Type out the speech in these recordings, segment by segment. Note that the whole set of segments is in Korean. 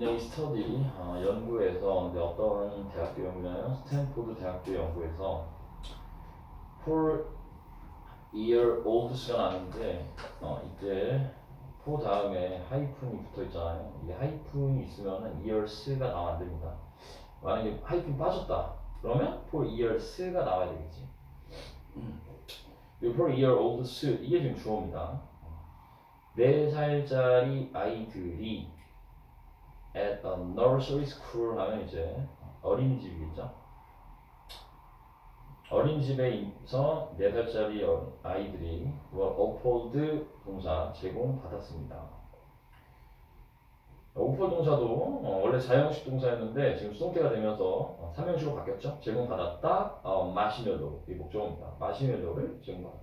A study, 어, 연구에서 근데 어떤 대학교 연구냐면 스탠포드 대학교 연구에서 four year olds가 나는데 어, 이때 포 다음에 하이픈이 붙어 있잖아요. 이게 하이픈이 있으면은 years가 나와야 됩니다. 만약에 하이픈 빠졌다. 그러면 for years가 나와야 되겠지. 이 for year 이게 지금 주어입니다. 네 살짜리 아이들이 at a nursery school 하면 이제 어린이집이겠죠. 어린이집에서 네 살짜리 어- 아이들이 were offered 동사 제공받았습니다. 오퍼 동사도 어, 원래 자형식 동사였는데 지금 수동태가 되면서 어, 삼형식으로 바뀌었죠. 제공받았다. 어, 마시멜로 이 목적어입니다. 마시멜로를 제공받았다.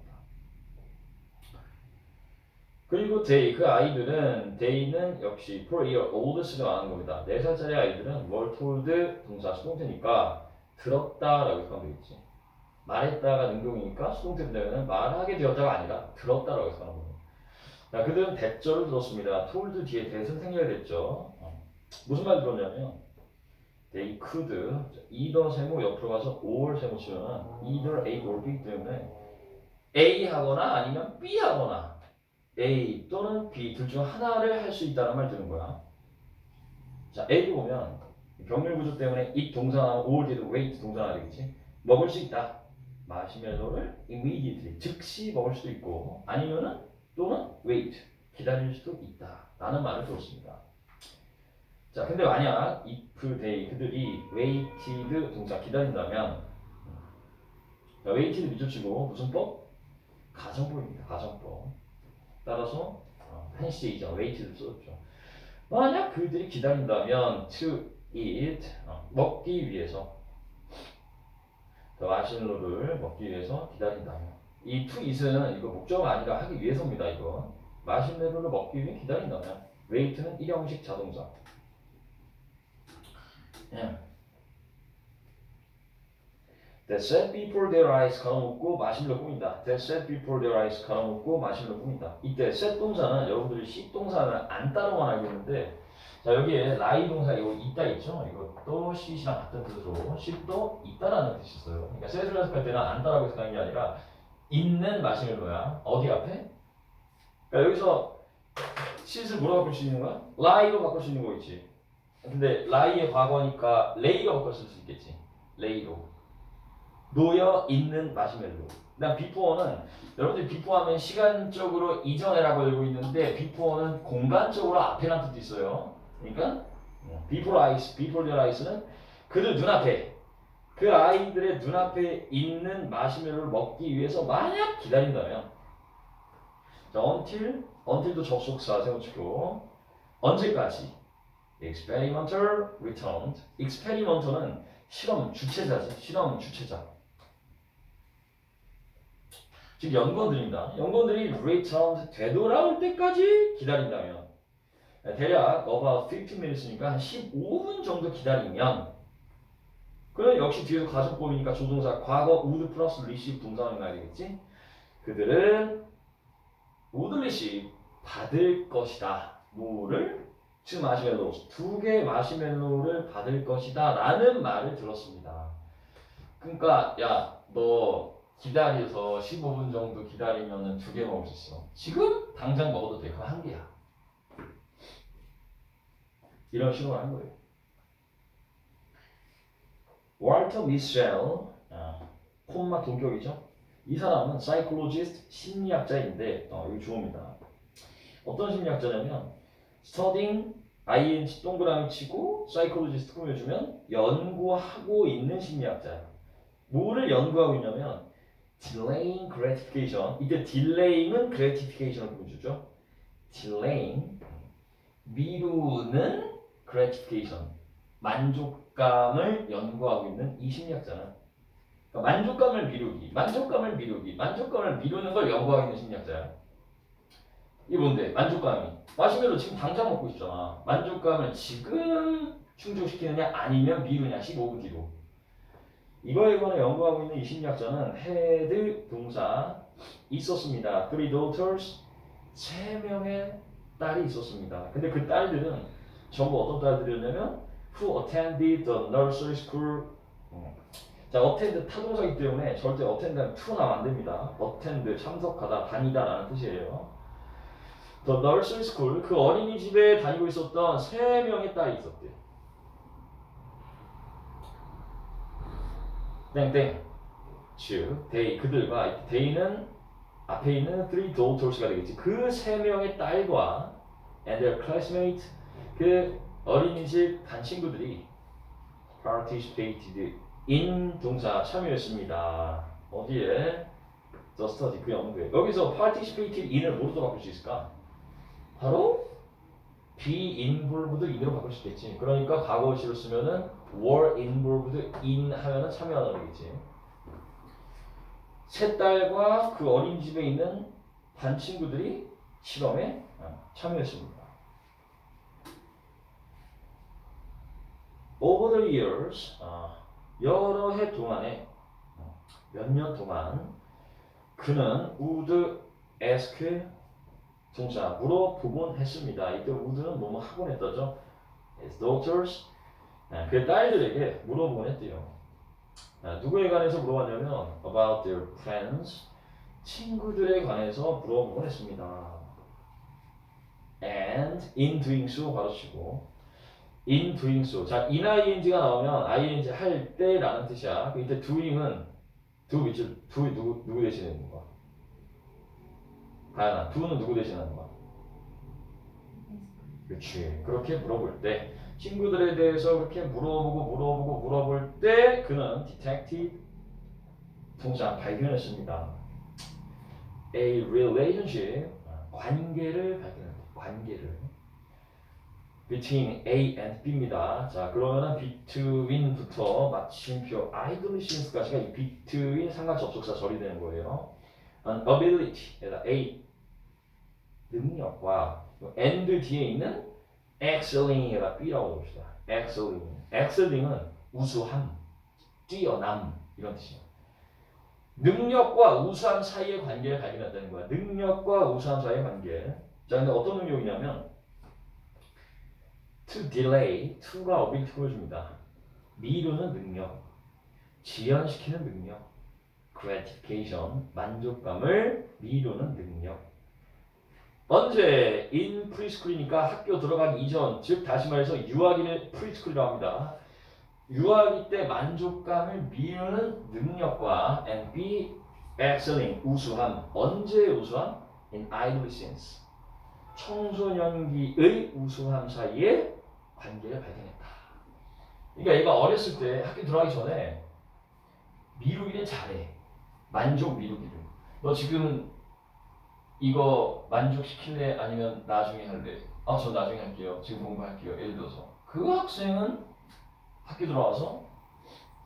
그리고 they 그 아이들은 they는 역시 for year olds가 나오는 겁니다. 4살짜리 아이들은 were told 동사 수동태니까 들었다라고 해석하면 되겠지. 말했다가 능동이니까 수동태 되면 말하게 되었다가 아니라 들었다라고 해석하는 겁니다. 자, 그들은 대절을 들었습니다. told 뒤에 대선 생략이 됐죠. 어. 무슨 말 들었냐면 they could either 세모 옆으로 가서 or 세모 치면은 either A or B 때문에 A 하거나 아니면 B 하거나 A 또는 B 둘 중 하나를 할 수 있다는 말 드는 거야. 자, A를 보면 병렬 구조 때문에 it 동사 나오면 뒤에도 wait 동사 나야 되겠지. 먹을 수 있다. 마시멜로를 immediately 즉시 먹을 수도 있고 아니면은 또는 wait 기다릴 수도 있다. 라는 말을 들었습니다. 자, 근데 만약 if they 그들이 waited 동사 기다린다면 자, waited 밑줄치고 무슨 법? 가정법입니다. 가정법. 따라서 어, 한시이죠. wait를 썼죠. 만약 그들이 기다린다면 to eat 어, 먹기 위해서 더 마시멜로를 먹기 위해서 기다린다면 이 to eat은 이거 목적어가 아니라 하기 위해서입니다. 이거 마시멜로를 먹기 위해 기다린다면 wait는 일형식 자동사. 예. That set before their eyes 걸어놓고 마시멜로 꾸민다. That set before their eyes 걸어놓고 마시멜로 꾸민다. 이때 set 동사는 여러분들이 she 동사는 안 따로만 알고 있는데 자 여기에 lie 동사 이거 있다 있죠? 이것도 she랑 같은 뜻으로 she도 있다라는 뜻이 있어요. 그러니까 set을 해석할 때는 안 따라고 해석하는 게 아니라 있는 마시멜 로야. 어디 앞에? 그러니까 여기서 she를 뭐로 바꿀 수 있는 거야? lie로 바꿀 수 있는 거 있지. 근데 lie의 과거니까 lay로 바꿀 수 있겠지. lay로. 놓여 있는 마시멜로. 그다음 before는 여러분들 before 하면 시간적으로 이전에라고 알고 있는데 before는 공간적으로 앞에라는 뜻도 있어요. 그러니까 before eyes, before their eyes는 그들 눈앞에 그 아이들의 눈앞에 있는 마시멜로를 먹기 위해서 만약 기다린다면 자, until, until도 접속사 세워주고 언제까지 experimenter returned experimenter는 실험 주체자지 실험 주체자 즉 연구원들입니다. 연구원들이 returned 되돌아올 때까지 기다린다면 대략 about 15 minutes니까 한 15분 정도 기다리면 그럼 역시 뒤에서 가정법이니까 조동사 과거 would 플러스 receive 동사가 나야 되겠지? 그들은 would receive 받을 것이다. 뭐를? 즉 마시멜로 두 개의 마시멜로를 받을 것이다 라는 말을 들었습니다. 그러니까 야너 기다려서 15분 정도 기다리면은 두개 먹을 수 있어. 지금 당장 먹어도 돼. 그거 한 개야. 이런 식으로 하는 거예요. 월터 미셸, 아, 콤마 동격이죠. 이 사람은 psychologist 심리학자인데 어, 이거 주어입니다. 어떤 심리학자냐면 studying ing 동그라미 치고 psychologist 꾸며주면 연구하고 있는 심리학자야. 뭐를 연구하고 있냐면 delaying gratification. 이때 delaying은 gratification을 보여주죠. delaying 미루는 gratification 만족감을 연구하고 있는 이 심리학자는 그러니까 만족감을 미루기, 만족감을 미루기, 만족감을 미루는 걸 연구하고 있는 심리학자야. 이 뭔데? 만족감이. 마시멜로 지금 당장 먹고 있잖아. 만족감을 지금 충족시키느냐 아니면 미루냐 15분 뒤로. 이거에 관해 연구하고 있는 이 심리학자는 헤드 동사 있었습니다. Three daughters 세 명의 딸이 있었습니다. 근데 그 딸들은 전부 어떤 딸들이었냐면 who attended the nursery school. 음. 자, attend 타동사이기 때문에 절대 attend는 to 나면 안 됩니다. attend 참석하다, 다니다라는 뜻이에요. The nursery school 그 어린이집에 다니고 있었던 세 명의 딸이 있었대. 땡땡. 즉, they 그들과 they는 앞에 있는 three daughters가 되겠지. 그 세 명의 딸과 and their classmate 그 어린이집 반 친구들이 participated in 동사 참여했습니다. 어디에? The study 그 연구에. 여기서 participated in을 뭐로 바꿀 수 있을까? 바로 be involved in으로 바꿀 수 있겠지. 그러니까 과거시로 쓰면은 were involved in 하면은 참여하다 되겠지. 세 딸과 그 어린이집에 있는 반 친구들이 실험에 어, 참여했습니다. Over the years, 어, 여러 해 동안에 어, 몇년 동안 그는 would ask 동사 물어보곤 했습니다. 이때 would는 뭐뭐 하곤 했다죠. His daughters, 아, 그 딸들에게 물어보곤 했대요. 아, 누구에 관해서 물어봤냐면 about their friends 친구들에 관해서 물어보곤 했습니다. And in doing so 가르치고 in doing so 자 in ing가 나오면 ing 할 때라는 뜻이야. 그 이때 doing은 do 밑줄 do 누구 누구 대신하는 거야? 가연아 do는 누구 대신하는 거야? 그렇지. 그렇게 물어볼 때 친구들에 대해서 그렇게 물어보고 물어보고 물어볼 때 그는 detective 동사 발견했습니다. A relationship 관계를 발견했다. 관계를 between A and B입니다. 자 그러면은 between부터 마침표 idolicions까지가 이 between 상관 접속사 절이 되는 거예요. An ability에다 A 능력과 and 뒤에 있는 excelling에다 B라고 봅시다. excelling. excelling은 우수함, 뛰어남 이런 뜻이에요. 능력과 우수함 사이의 관계를 발견했다는 거야. 능력과 우수함 사이의 관계. 자, 근데 어떤 능력이냐면 to delay, to가 어빌티 보여줍니다. 미루는 능력, 지연시키는 능력, gratification, 만족감을 미루는 능력. 언제 in preschool이니까 학교 들어가기 이전, 즉 다시 말해서 유아기를 preschool이라고 합니다. 유아기 때 만족감을 미루는 능력과 and be excelling 우수함. 언제의 우수함? in adolescence. 청소년기의 우수함 사이에 관계를 발견했다. 그러니까 얘가 어렸을 때 학교 들어가기 전에 미루기를 잘해. 만족 미루기를. 너 지금 이거 만족시킬래 아니면 나중에 할래? 아 저 나중에 할게요. 지금 공부할게요. 예를 들어서 그 학생은 학교 들어와서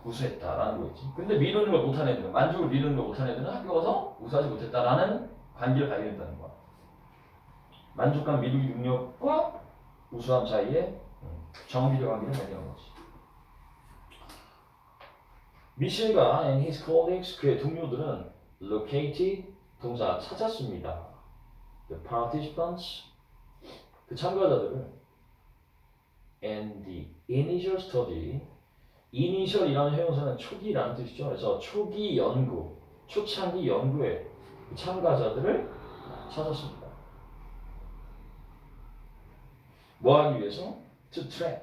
우수했다라는 거겠지. 근데 미루는 걸 못한 애들은 만족을 미루는 걸 못한 애들은 학교 가서 우수하지 못했다라는 관계를 발견했다는 거야. 만족감 미루기 능력과 우수함 사이에 정비력 관계를 발견한 거지. 미셸과 and his colleagues 그의 동료들은 located 동사 찾았습니다. The participants 그 참가자들을 and the initial study initial이라는 형용사는 초기라는 뜻이죠. 그래서 초기 연구, 초창기 연구에 그 참가자들을 찾았습니다. 뭐 하기 위해서? To track,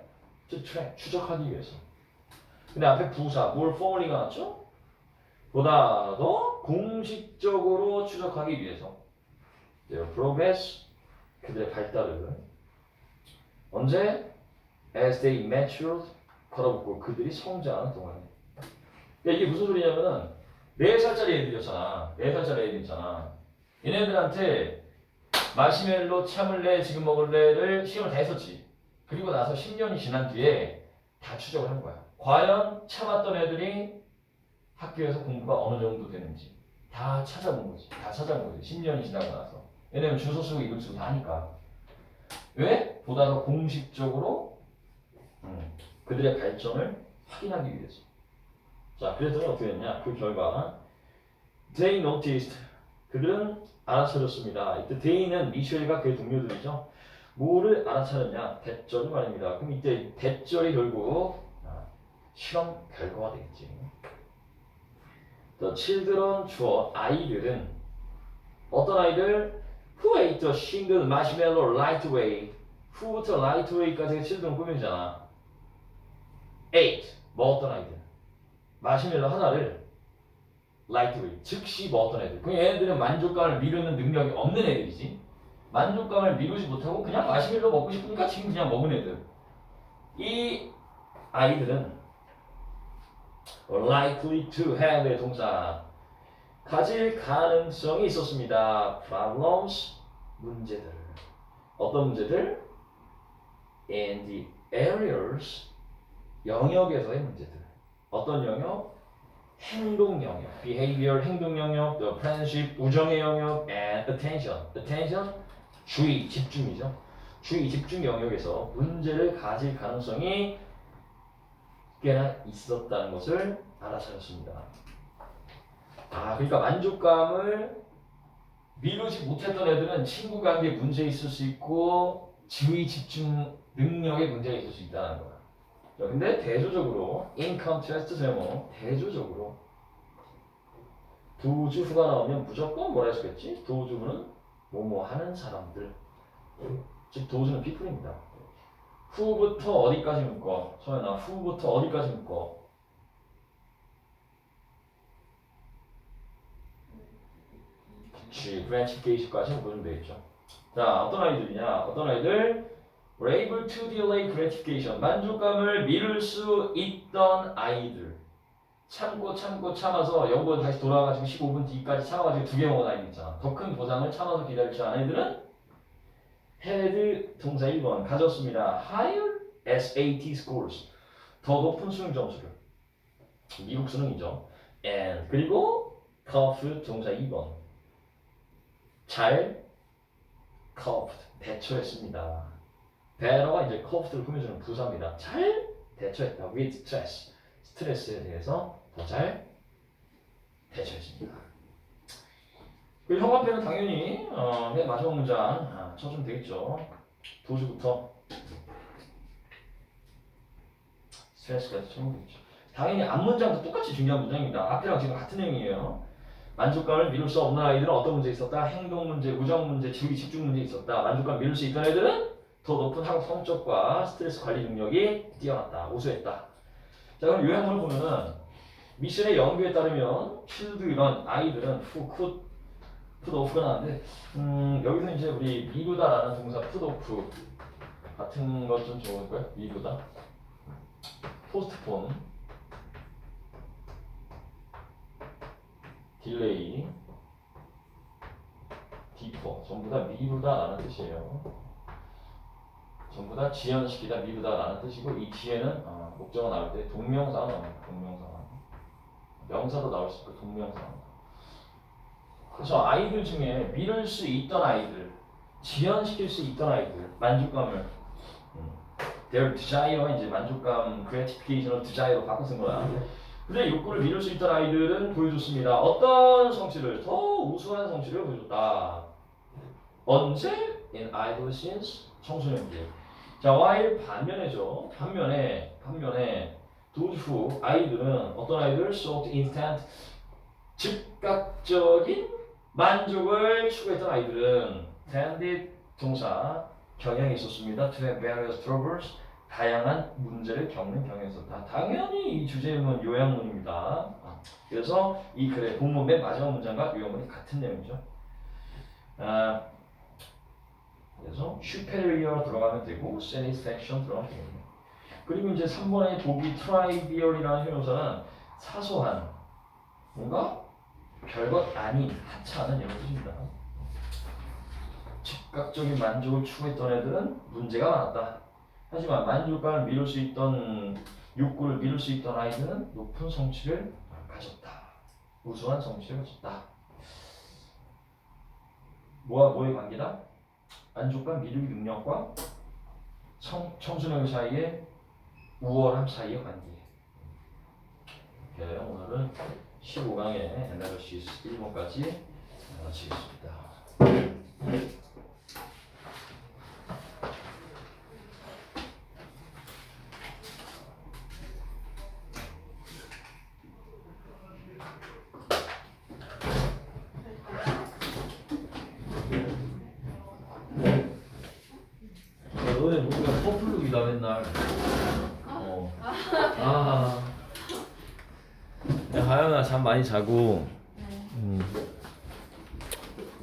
to track, 추적하기 위해서. 근데 앞에 부사, more formally가 나왔죠? 보다 더 공식적으로 추적하기 위해서. their progress, 그들의 발달을 언제? as they matured, 걸어붙고 그들이 성장하는 동안에. 그러니까 이게 무슨 소리냐면은 4살짜리 애들이었잖아. 4살짜리 애들 있잖아. 얘네들한테 마시멜로 참을래 지금 먹을래를 시험을 다 했었지. 그리고 나서 10년이 지난 뒤에 다 추적을 한 거야. 과연 참았던 애들이 학교에서 공부가 어느 정도 되는지 다 찾아본 거지. 다 찾아본 거지. 10년이 지나고 나서. 왜냐면 주소 쓰고 이름 쓰고 다 하니까. 왜? 보다 더 공식적으로 음, 그들의 발전을 확인하기 위해서. 자, 그랬더니 어떻게 됐냐? 그 결과 they noticed 그들은 알아차렸습니다. 이때 they는 미셸과 그의 동료들이죠. 뭐를 알아차렸냐? 대절을 말입니다. 그럼 이때 대절이 결국 아, 실험 결과가 되겠지. The children 주어 아이들은 어떤 아이들? Who ate the shingle marshmallow right away? Who부터 right away까지가 children 꾸며지잖아. ate 먹었던 아이들. 마시멜로 하나를 right away 즉시 먹었던 애들. 그 얘네들은 만족감을 미루는 능력이 없는 애들이지. 만족감을 미루지 못하고 그냥 마시멜로 먹고 싶으니까 지금 그냥 먹은 애들. 이 아이들은 likely to have의 동사 가질 가능성이 있었습니다. problems 문제들 어떤 문제들? in the areas 영역에서의 문제들 어떤 영역? 행동 영역 behavior 행동 영역 the friendship 우정의 영역 and attention attention 주의 집중이죠 주의 집중 영역에서 문제를 가질 가능성이 꽤나 있었다는 것을 알아차렸습니다. 아, 그러니까 만족감을 미루지 못했던 애들은 친구 관계에 문제 있을 수 있고 지휘 집중 능력에 문제가 있을 수 있다는 거야. 자, 근데 대조적으로 in contrast 제목 대조적으로 도주후가 나오면 무조건 뭐라 했겠지? 도주후는 뭐뭐 하는 사람들. 즉 도주는 people입니다. 후부터 어디까지 묶어? 소연아 후부터 어디까지 묶어? 그치 gratification까지 묶어주면 되겠죠. 자 어떤 아이들이냐? 어떤 아이들? Were able to delay gratification. 만족감을 미룰 수 있던 아이들. 참고 참고 참아서 연구원 다시 돌아가지고 15분 뒤까지 참아가지고 두 개 먹은 아이들 있잖아. 더 큰 보상을 참아서 기다릴 줄 아는 애들은 had 동사 1번 가졌습니다. higher SAT scores 더 높은 수능 점수를 미국 수능이죠. and 그리고 cough 동사 2번 잘 coughed 대처했습니다. better가 이제 coughed를 꾸며주는 부사입니다. 잘 대처했다. with stress 스트레스에 대해서 더 잘 대처했습니다. 그 형광펜은 당연히 어, 맨 마지막 문장 아, 쳐주면 되겠죠. 도주부터 스트레스까지 쳐주면 되겠죠. 당연히 앞 문장도 똑같이 중요한 문장입니다. 앞이랑 지금 같은 내용이에요. 만족감을 미룰 수 없는 아이들은 어떤 문제 있었다? 행동 문제, 우정 문제, 지휘 집중 문제 있었다. 만족감 미룰 수 있던 애들은 더 높은 학업 성적과 스트레스 관리 능력이 뛰어났다. 우수했다. 자 그럼 요약문을 보면은 미션의 연구에 따르면 쉴드 이런 아이들은 could 푸드오프가 나왔는데 음, 여기서 이제 우리 미루다라는 동사 푸드오프 같은 것좀 좋을까요? 미루다 포스트폰 딜레이 디퍼 전부 다 미루다라는 뜻이에요. 전부 다 지연시키다 미루다라는 뜻이고 이 뒤에는 어, 목적어 나올 때 동명사가 나옵니다. 동명사가 명사도 나올 수 있고 동명사가 그래서 아이들 중에 미룰 수 있던 아이들, 지연시킬 수 있던 아이들, 만족감을 음, their desire가 이제 만족감, gratification을 desire로 바꿔 쓴 거야. 그래 욕구를 미룰 수 있던 아이들은 보여줬습니다. 어떤 성취를 더 우수한 성취를 보여줬다. 언제? In adolescence 청소년기. 자, while 반면에죠. 반면에 반면에 those who 아이들은 어떤 아이들 sought instant 즉각적인 만족을 추구했던 아이들은 tended 동사 경향이 있었습니다. To have various troubles 다양한 문제를 겪는 경향이 있었다. 당연히 이 주제문 요약문입니다. 아, 그래서 이 글의 본문 맨 마지막 문장과 요약문이 같은 내용이죠. 아, 그래서 superior 들어가면 되고 satisfaction 들어가면 되겠네요. 그리고 이제 3번의 보기 trivial이라는 형용사는 사소한 뭔가 별것 아닌 하찮은 이런 뜻입니다. 즉각적인 만족을 추구했던 애들은 문제가 많았다. 하지만 만족감을 미룰 수 있던 욕구를 미룰 수 있던 아이들은 높은 성취를 가졌다. 우수한 성취를 가졌다. 뭐와 뭐의 관계다? 안족과 미루기 능력과 청, 청소년 사이의 우월함 사이의 관계. 네, 오늘은 15강의 에나르시스 1번까지 마치겠습니다. 야, 너네 뭔가 커플룩이다 맨날. 어. 아. 야 하연아 잠 많이 자고.